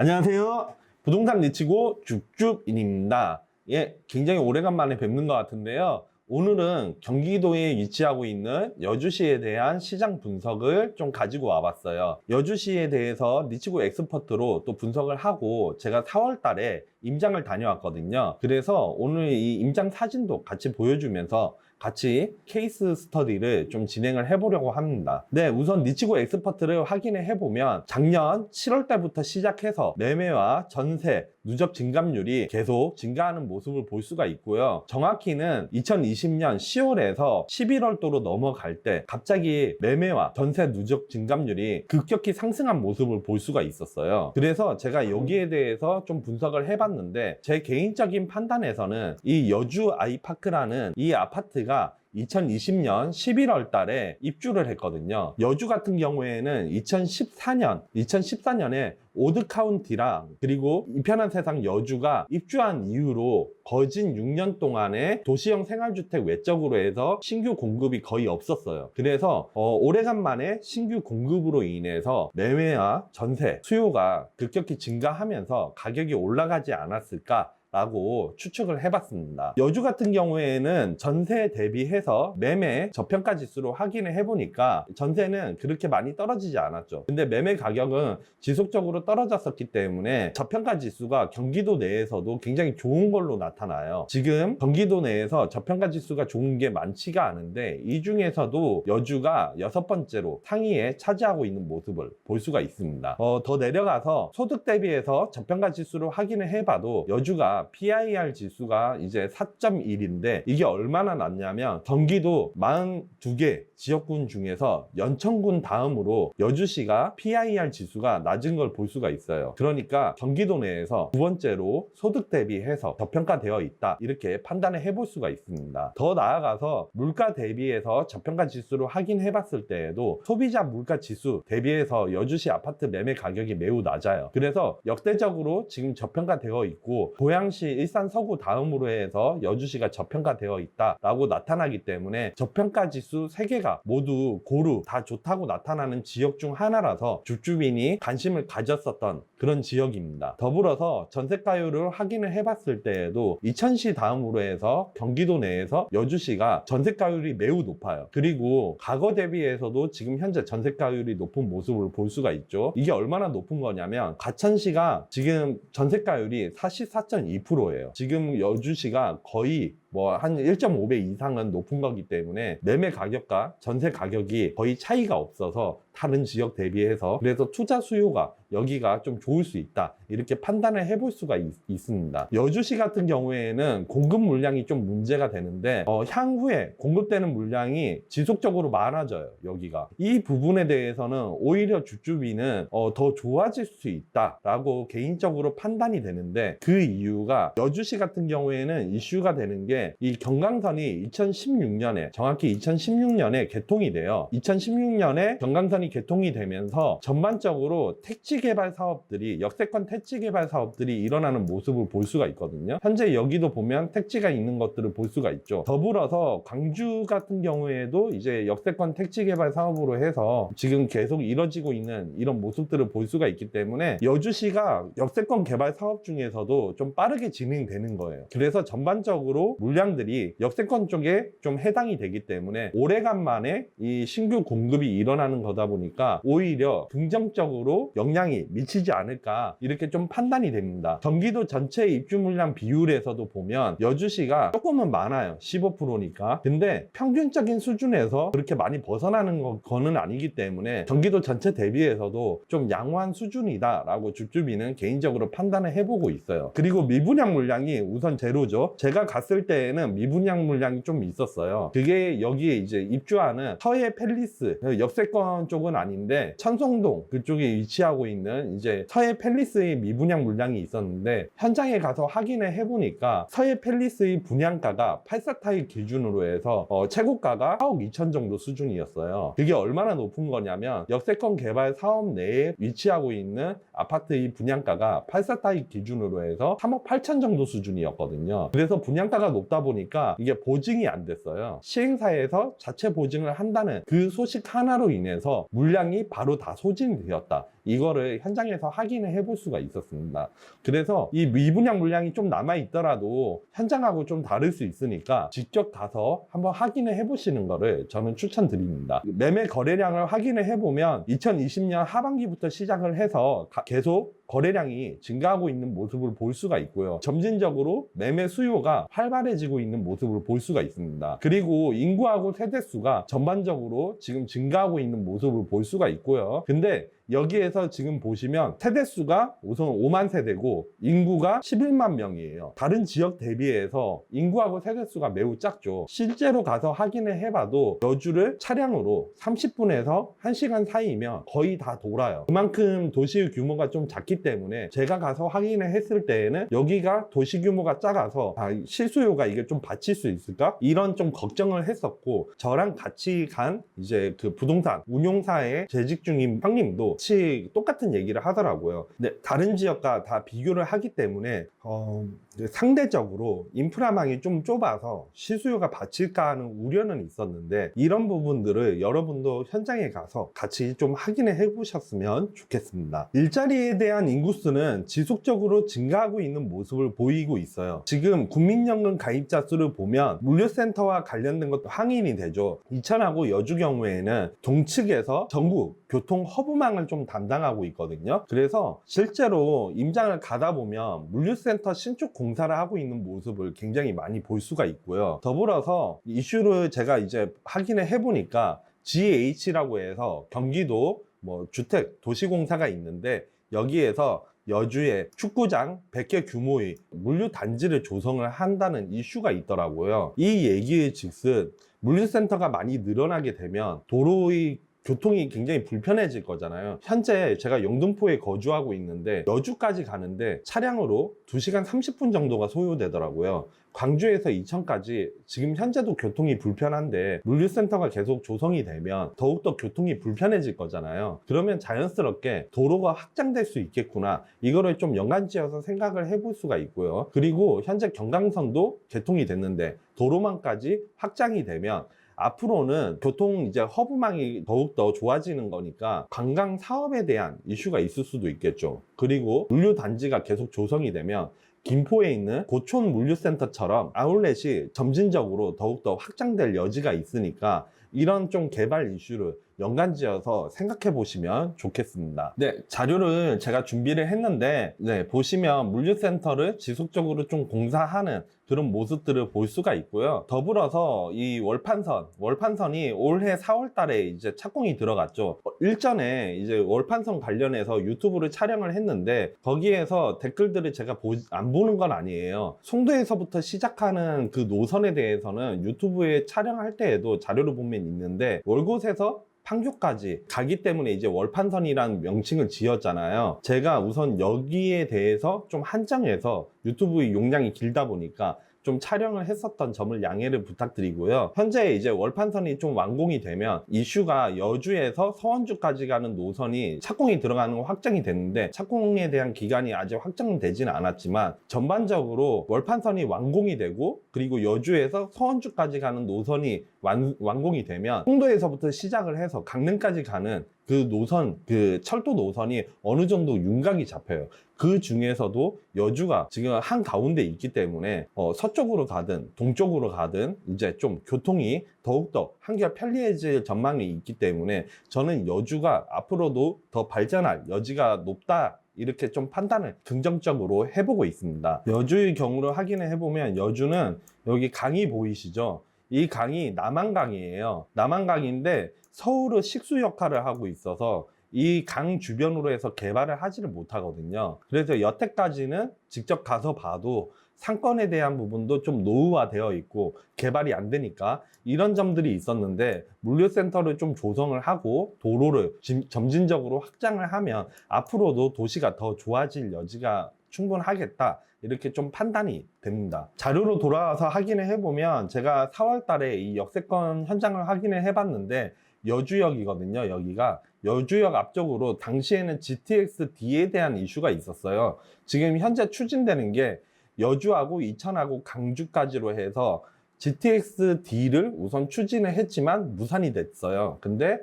안녕하세요. 부동산 리치고 줍줍인입니다. 예, 굉장히 오래간만에 뵙는 것 같은데요. 오늘은 경기도에 위치하고 있는 여주시에 대한 시장 분석을 좀 가지고 와봤어요. 여주시에 대해서 리치고 엑스퍼트로 또 분석을 하고 제가 4월 달에 임장을 다녀왔거든요. 그래서 오늘 이 임장 사진도 같이 보여주면서 같이 케이스 스터디를 좀 진행을 해보려고 합니다. 네, 우선 리치고 엑스퍼트를 확인을 해보면 작년 7월 달부터 시작해서 매매와 전세, 누적 증감률이 계속 증가하는 모습을 볼 수가 있고요. 정확히는 2020년 10월에서 11월도로 넘어갈 때 갑자기 매매와 전세 누적 증감률이 급격히 상승한 모습을 볼 수가 있었어요. 그래서 제가 여기에 대해서 좀 분석을 해봤는데 제 개인적인 판단에서는 이 여주 아이파크라는 이 아파트가 2020년 11월 달에 입주를 했거든요. 여주 같은 경우에는 2014년, 2014년에 오드 카운티랑 그리고 이 편한 세상 여주가 입주한 이후로 거진 6년 동안에 도시형 생활주택 외적으로 해서 신규 공급이 거의 없었어요. 그래서 어, 오래간만에 신규 공급으로 인해서 매매와 전세 수요가 급격히 증가하면서 가격이 올라가지 않았을까 라고 추측을 해봤습니다. 여주 같은 경우에는 전세 대비해서 매매 저평가 지수로 확인을 해보니까 전세는 그렇게 많이 떨어지지 않았죠. 근데 매매 가격은 지속적으로 떨어졌었기 때문에 저평가 지수가 경기도 내에서도 굉장히 좋은 걸로 나타나요. 지금 경기도 내에서 저평가 지수가 좋은 게 많지가 않은데 이 중에서도 여주가 여섯 번째로 상위에 차지하고 있는 모습을 볼 수가 있습니다. 어, 더 내려가서 소득 대비해서 저평가 지수를 확인을 해봐도 여주가 PIR 지수가 이제 4.1인데 이게 얼마나 낮냐면 경기도 42개 지역군 중에서 연천군 다음으로 여주시가 PIR 지수가 낮은 걸 볼 수가 있어요. 그러니까 경기도 내에서 두 번째로 소득 대비해서 저평가되어 있다. 이렇게 판단을 해볼 수가 있습니다. 더 나아가서 물가 대비해서 저평가 지수로 확인해 봤을 때에도 소비자 물가 지수 대비해서 여주시 아파트 매매 가격이 매우 낮아요. 그래서 역대적으로 지금 저평가되어 있고 고양 시 일산 서구 다음으로 해서 여주시가 저평가되어 있다라고 나타나기 때문에 저평가 지수 3개가 모두 고루 다 좋다고 나타나는 지역 중 하나라서 주주민이 관심을 가졌었던 그런 지역입니다. 더불어서 전세가율을 확인을 해봤을 때에도 이천시 다음으로 해서 경기도 내에서 여주시가 전세가율이 매우 높아요. 그리고 과거 대비해서도 지금 현재 전세가율이 높은 모습을 볼 수가 있죠. 이게 얼마나 높은 거냐면 가천시가 지금 전세가율이 44.2% 예요. 지금 여주시가 거의 뭐 한 1.5배 이상은 높은 거기 때문에 매매 가격과 전세 가격이 거의 차이가 없어서 다른 지역 대비해서 그래서 투자 수요가 여기가 좀 좋을 수 있다. 이렇게 판단을 해볼 수가 있, 습니다. 여주시 같은 경우에는 공급 물량이 좀 문제가 되는데 어, 향후에 공급되는 물량이 지속적으로 많아져요 여기가. 이 부분에 대해서는 오히려 주주비는 어, 더 좋아질 수 있다라고 개인적으로 판단이 되는데 그 이유가 여주시 같은 경우에는 이슈가 되는 게이 경강선이 2016년에 정확히 2016년에 개통이 돼요 2016년에 경강선이 개통이 되면서 전반적으로 택지 개발 사업들이 역세권 택지 개발 사업들이 일어나는 모습을 볼 수가 있거든요. 현재 여기도 보면 택지가 있는 것들을 볼 수가 있죠. 더불어서 광주 같은 경우에도 이제 역세권 택지 개발 사업으로 해서 지금 계속 이뤄지고 있는 이런 모습들을 볼 수가 있기 때문에 여주시가 역세권 개발 사업 중에서도 좀 빠르게 진행되는 거예요. 그래서 전반적으로 물량들이 역세권 쪽에 좀 해당이 되기 때문에 오래간만에 이 신규 공급이 일어나는 거다 보니까 오히려 긍정적으로 영향이 미치지 않을까 이렇게 좀 판단이 됩니다. 경기도 전체 입주 물량 비율에서도 보면 여주시가 조금은 많아요. 15%니까. 근데 평균적인 수준에서 그렇게 많이 벗어나는 거, 거는 아니기 때문에 경기도 전체 대비해서도 좀 양호한 수준이다라고 주주비는 개인적으로 판단을 해보고 있어요. 그리고 미분양 물량이 우선 제로죠. 제가 갔을 때 에는 미분양 물량이 좀 있었어요. 그게 여기에 이제 입주하는 서해 팰리스 역세권 쪽은 아닌데 천성동 그쪽에 위치하고 있는 이제 서해 팰리스의 미분양 물량이 있었는데 현장에 가서 확인을 해보니까 서해 팰리스의 분양가가 84타입 기준으로 해서 어, 최고가가 4억 2천 정도 수준이었어요. 그게 얼마나 높은 거냐면 역세권 개발 사업 내에 위치하고 있는 아파트의 분양가가 84타입 기준으로 해서 3억 8천 정도 수준이었거든요. 그래서 분양가가 높다 보니까 이게 보증이 안 됐어요. 시행사에서 자체 보증을 한다는 그 소식 하나로 인해서 물량이 바로 다 소진이 되었다. 이거를 현장에서 확인을 해볼 수가 있었습니다. 그래서 이 미분양 물량이 좀 남아 있더라도 현장하고 좀 다를 수 있으니까 직접 가서 한번 확인을 해보시는 거를 저는 추천드립니다. 매매 거래량을 확인을 해보면 2020년 하반기부터 시작을 해서 가- 계속 거래량이 증가하고 있는 모습을 볼 수가 있고요. 점진적으로 매매 수요가 활발해지고 있는 모습을 볼 수가 있습니다. 그리고 인구하고 세대 수가 전반적으로 지금 증가하고 있는 모습을 볼 수가 있고요. 근데 여기에서 지금 보시면 세대수가 우선 5만 세대고 인구가 11만 명이에요. 다른 지역 대비해서 인구하고 세대수가 매우 작죠. 실제로 가서 확인을 해봐도 여주를 차량으로 30분에서 1시간 사이면 거의 다 돌아요. 그만큼 도시 규모가 좀 작기 때문에 제가 가서 확인을 했을 때에는 여기가 도시 규모가 작아서 아, 실수요가 이게 좀 받칠 수 있을까? 이런 좀 걱정을 했었고 저랑 같이 간 이제 그 부동산 운용사에 재직 중인 형님도 같이 똑같은 얘기를 하더라고요. 근데 다른 지역과 다 비교를 하기 때문에 어, 상대적으로 인프라망이 좀 좁아서 실수요가 받칠까 하는 우려는 있었는데 이런 부분들을 여러분도 현장에 가서 같이 좀 확인을 해보셨으면 좋겠습니다. 일자리에 대한 인구수는 지속적으로 증가하고 있는 모습을 보이고 있어요. 지금 국민연금 가입자 수를 보면 물류센터와 관련된 것도 항인이 되죠. 이천하고 여주 경우에는 동측에서 전국 교통 허브망을 좀 담당하고 있거든요. 그래서 실제로 임장을 가다 보면 물류센터 신축 공사를 하고 있는 모습을 굉장히 많이 볼 수가 있고요. 더불어서 이슈를 제가 이제 확인을 해보니까 GH라고 해서 경기도 뭐 주택 도시공사가 있는데 여기에서 여주에 축구장 100개 규모의 물류 단지를 조성을 한다는 이슈가 있더라고요. 이 얘기의 즉슨 물류센터가 많이 늘어나게 되면 도로의 교통이 굉장히 불편해질 거잖아요. 현재 제가 영등포에 거주하고 있는데 여주까지 가는데 차량으로 2시간 30분 정도가 소요되더라고요. 광주에서 이천까지 지금 현재도 교통이 불편한데 물류센터가 계속 조성이 되면 더욱더 교통이 불편해질 거잖아요. 그러면 자연스럽게 도로가 확장될 수 있겠구나. 이거를 좀 연관지어서 생각을 해볼 수가 있고요. 그리고 현재 경강선도 개통이 됐는데 도로망까지 확장이 되면 앞으로는 교통 이제 허브망이 더욱더 좋아지는 거니까 관광 사업에 대한 이슈가 있을 수도 있겠죠. 그리고 물류 단지가 계속 조성이 되면 김포에 있는 고촌 물류센터처럼 아울렛이 점진적으로 더욱더 확장될 여지가 있으니까 이런 좀 개발 이슈를 연관지어서 생각해 보시면 좋겠습니다. 네, 자료를 제가 준비를 했는데, 네, 보시면 물류센터를 지속적으로 좀 공사하는 그런 모습들을 볼 수가 있고요. 더불어서 이 월판선, 월판선이 올해 4월 달에 이제 착공이 들어갔죠. 어, 일전에 이제 월판선 관련해서 유튜브를 촬영을 했는데, 거기에서 댓글들을 제가 보, 안 보는 건 아니에요. 송도에서부터 시작하는 그 노선에 대해서는 유튜브에 촬영할 때에도 자료를 보면 있는데, 월곶에서 판교까지 가기 때문에 이제 월판선이라는 명칭을 지었잖아요. 제가 우선 여기에 대해서 좀 한정해서 유튜브 용량이 길다 보니까 좀 촬영을 했었던 점을 양해를 부탁드리고요. 현재 이제 월판선이 좀 완공이 되면 이슈가 여주에서 서원주까지 가는 노선이 착공이 들어가는 거 확정이 됐는데 착공에 대한 기간이 아직 확정되지는 않았지만 전반적으로 월판선이 완공이 되고 그리고 여주에서 서원주까지 가는 노선이 완, 완공이 되면 송도에서부터 시작을 해서 강릉까지 가는 그 노선, 그 철도 노선이 어느 정도 윤곽이 잡혀요. 그 중에서도 여주가 지금 한 가운데 있기 때문에 어, 서쪽으로 가든 동쪽으로 가든 이제 좀 교통이 더욱더 한결 편리해질 전망이 있기 때문에 저는 여주가 앞으로도 더 발전할 여지가 높다. 이렇게 좀 판단을 긍정적으로 해보고 있습니다. 여주의 경우를 확인을 해보면 여주는 여기 강이 보이시죠? 이 강이 남한강이에요. 남한강인데 서울의 식수 역할을 하고 있어서 이 강 주변으로 해서 개발을 하지를 못하거든요. 그래서 여태까지는 직접 가서 봐도 상권에 대한 부분도 좀 노후화되어 있고 개발이 안 되니까 이런 점들이 있었는데 물류센터를 좀 조성을 하고 도로를 진- 점진적으로 확장을 하면 앞으로도 도시가 더 좋아질 여지가 충분하겠다. 이렇게 좀 판단이 됩니다. 자료로 돌아와서 확인을 해보면 제가 4월 달에 이 역세권 현장을 확인을 해봤는데 여주역이거든요. 여기가 여주역 앞쪽으로 당시에는 GTX D에 대한 이슈가 있었어요. 지금 현재 추진되는 게 여주하고 이천하고 강주까지로 해서 GTX D를 우선 추진을 했지만 무산이 됐어요. 근데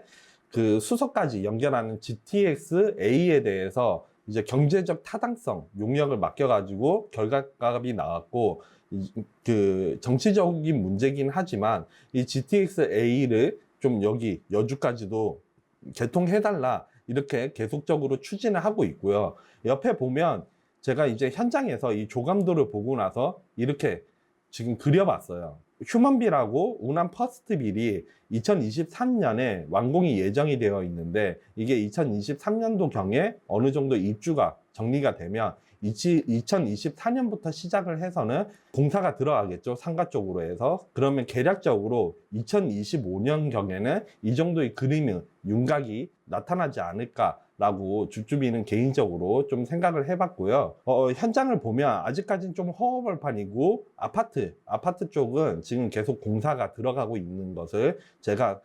그 수소까지 연결하는 GTX A에 대해서 이제 경제적 타당성 용역을 맡겨가지고 결과값이 나왔고 이- 그 정치적인 문제긴 하지만 이 GTX A를 좀 여기 여주까지도 개통해달라 이렇게 계속적으로 추진을 하고 있고요. 옆에 보면 제가 이제 현장에서 이 조감도를 보고 나서 이렇게 지금 그려봤어요. 휴먼빌하고 우남 퍼스트빌이 2023년에 완공이 예정이 되어 있는데 이게 2023년도 경에 어느 정도 입주가 정리가 되면 2024년부터 시작을 해서는 공사가 들어가겠죠. 상가 쪽으로 해서. 그러면 계략적으로 2025년 경에는 이 정도의 그림은 윤곽이 나타나지 않을까 라고 주주비는 개인적으로 좀 생각을 해봤고요. 어, 현장을 보면 아직까지는 좀 허허벌판이고 아파트, 아파트 쪽은 지금 계속 공사가 들어가고 있는 것을 제가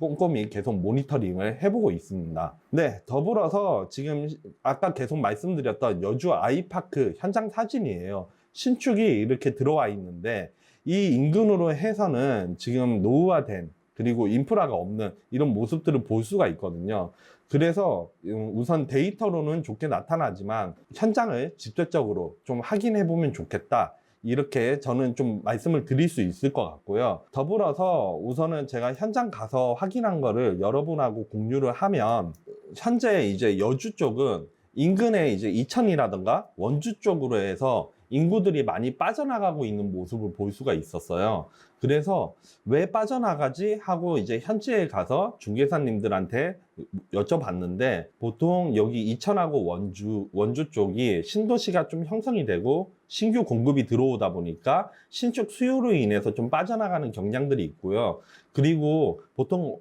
꼼꼼히 계속 모니터링을 해보고 있습니다. 네, 더불어서 지금 아까 계속 말씀드렸던 여주 아이파크 현장 사진이에요. 신축이 이렇게 들어와 있는데 이 인근으로 해서는 지금 노후화된 그리고 인프라가 없는 이런 모습들을 볼 수가 있거든요. 그래서 음, 우선 데이터로는 좋게 나타나지만 현장을 직접적으로 좀 확인해 보면 좋겠다. 이렇게 저는 좀 말씀을 드릴 수 있을 것 같고요. 더불어서 우선은 제가 현장 가서 확인한 거를 여러분하고 공유를 하면 현재 이제 여주 쪽은 인근에 이제 이천이라든가 원주 쪽으로 해서 인구들이 많이 빠져나가고 있는 모습을 볼 수가 있었어요. 그래서 왜 빠져나가지 하고 이제 현지에 가서 중개사님들한테 여쭤봤는데 보통 여기 이천하고 원주 원주 쪽이 신도시가 좀 형성이 되고 신규 공급이 들어오다 보니까 신축 수요로 인해서 좀 빠져나가는 경향들이 있고요. 그리고 보통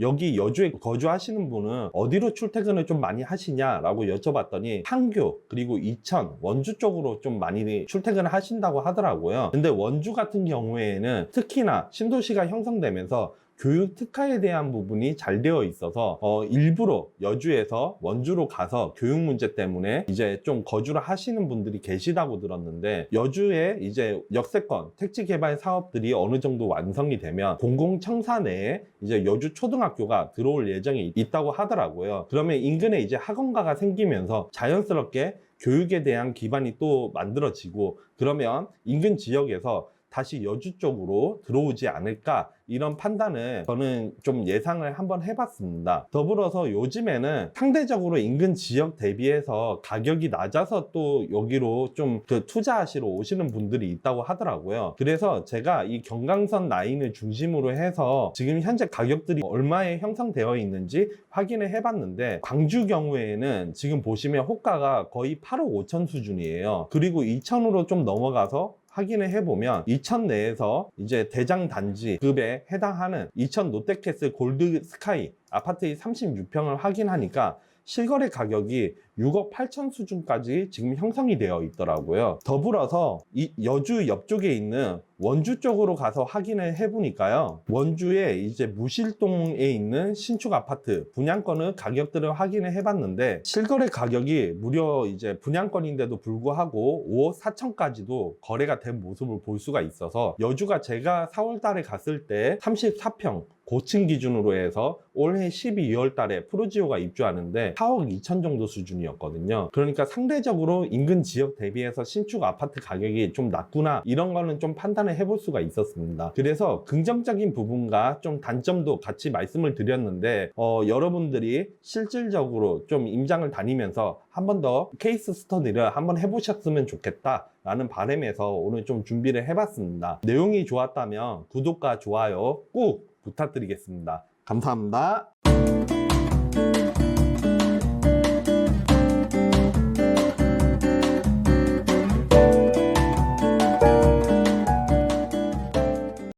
여기 여주에 거주하시는 분은 어디로 출퇴근을 좀 많이 하시냐라고 여쭤봤더니 판교 그리고 이천 원주 쪽으로 좀 많이 출퇴근을 하신다고 하더라고요. 근데 원주 같은 경우에는 특히나 신도시가 형성되면서 교육 특화에 대한 부분이 잘 되어 있어서 어, 일부러 여주에서 원주로 가서 교육 문제 때문에 이제 좀 거주를 하시는 분들이 계시다고 들었는데 여주에 이제 역세권 택지 개발 사업들이 어느 정도 완성이 되면 공공청사 내에 이제 여주 초등학교가 들어올 예정이 있다고 하더라고요. 그러면 인근에 이제 학원가가 생기면서 자연스럽게 교육에 대한 기반이 또 만들어지고 그러면 인근 지역에서 다시 여주 쪽으로 들어오지 않을까 이런 판단을 저는 좀 예상을 한번 해봤습니다. 더불어서 요즘에는 상대적으로 인근 지역 대비해서 가격이 낮아서 또 여기로 좀 그 투자하시러 오시는 분들이 있다고 하더라고요. 그래서 제가 이 경강선 라인을 중심으로 해서 지금 현재 가격들이 얼마에 형성되어 있는지 확인을 해봤는데 광주 경우에는 지금 보시면 호가가 거의 8억 5천 수준이에요. 그리고 2천으로 좀 넘어가서 확인을 해보면 이천 내에서 이제 대장 단지 급에 해당하는 이천 롯데캐슬 골드 스카이 아파트의 36평을 확인하니까 실거래 가격이 6억 8천 수준까지 지금 형성이 되어 있더라고요. 더불어서 이 여주 옆쪽에 있는 원주 쪽으로 가서 확인을 해보니까요. 원주에 이제 무실동에 있는 신축 아파트 분양권의 가격들을 확인을 해봤는데 실거래 가격이 무려 이제 분양권인데도 불구하고 5억 4천까지도 거래가 된 모습을 볼 수가 있어서 여주가 제가 4월 달에 갔을 때 34평 고층 기준으로 해서 올해 12월 달에 프로지오가 입주하는데 4억 2천 정도 수준이었거든요. 그러니까 상대적으로 인근 지역 대비해서 신축 아파트 가격이 좀 낮구나 이런 거는 좀 판단을 해볼 수가 있었습니다. 그래서 긍정적인 부분과 좀 단점도 같이 말씀을 드렸는데 어, 여러분들이 실질적으로 좀 임장을 다니면서 한 번 더 케이스 스터디를 한번 해보셨으면 좋겠다. 라는 바람에서 오늘 좀 준비를 해봤습니다. 내용이 좋았다면 구독과 좋아요 꼭 부탁드리겠습니다. 감사합니다.